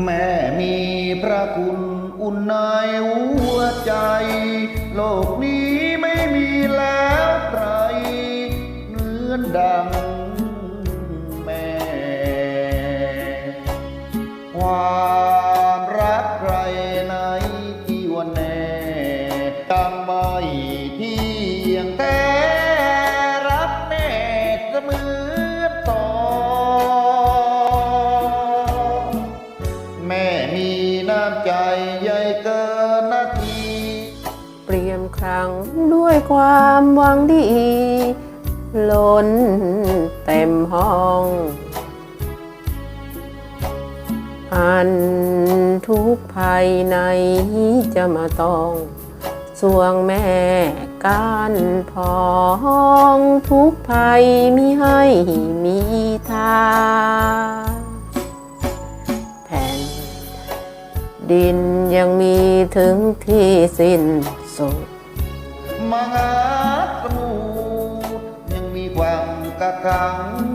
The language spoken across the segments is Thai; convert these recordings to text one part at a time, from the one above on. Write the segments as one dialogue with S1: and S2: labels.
S1: แม่มีพระคุณอุ่นในหัวใจ โลกนี้ไม่มีแล้วใครเหมือนดังแม่ ความ ใจใหญ่เกินนาที
S2: เปรียมครั้งด้วยความหวังดี ล้นเต็มห้อง อันทุกภายในจะมาต้องสวงแม่การพองทุกภัยมีให้มีทาง ดินยังมีถึงที่สิ้นสุด
S1: มหาสมุทรยังมีความกะขัง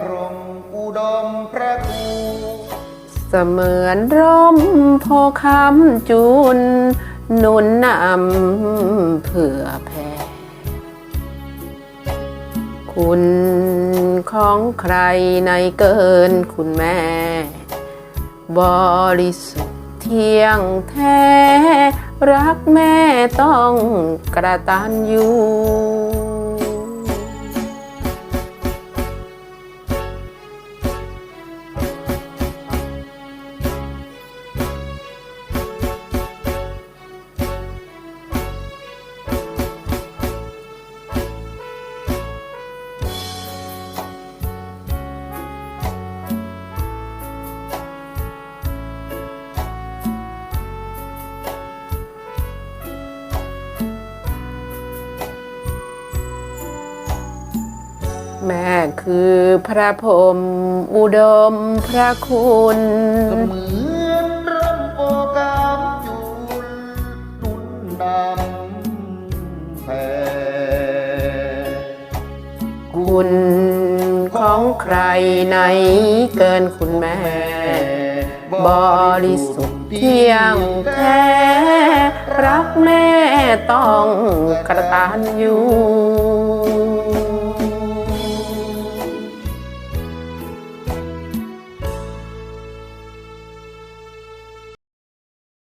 S1: พรมอุดมพระครู
S2: เสมือนร่มโพคำจุนหนุนนำเผื่อแผ่คุณของใครในเกินคุณแม่ บริสุทธิ์เที่ยงแท้ รักแม่ต้องกระตันอยู่ แม่คือพระพรมอุดมพระคุณ
S1: เสมือนร่มโอกามจุลนุนนำแผ่
S2: คุณของใครในเกินคุณแม่ บริสุทธิ์เที่ยงแท้รักแม่ต้องกระตันอยู่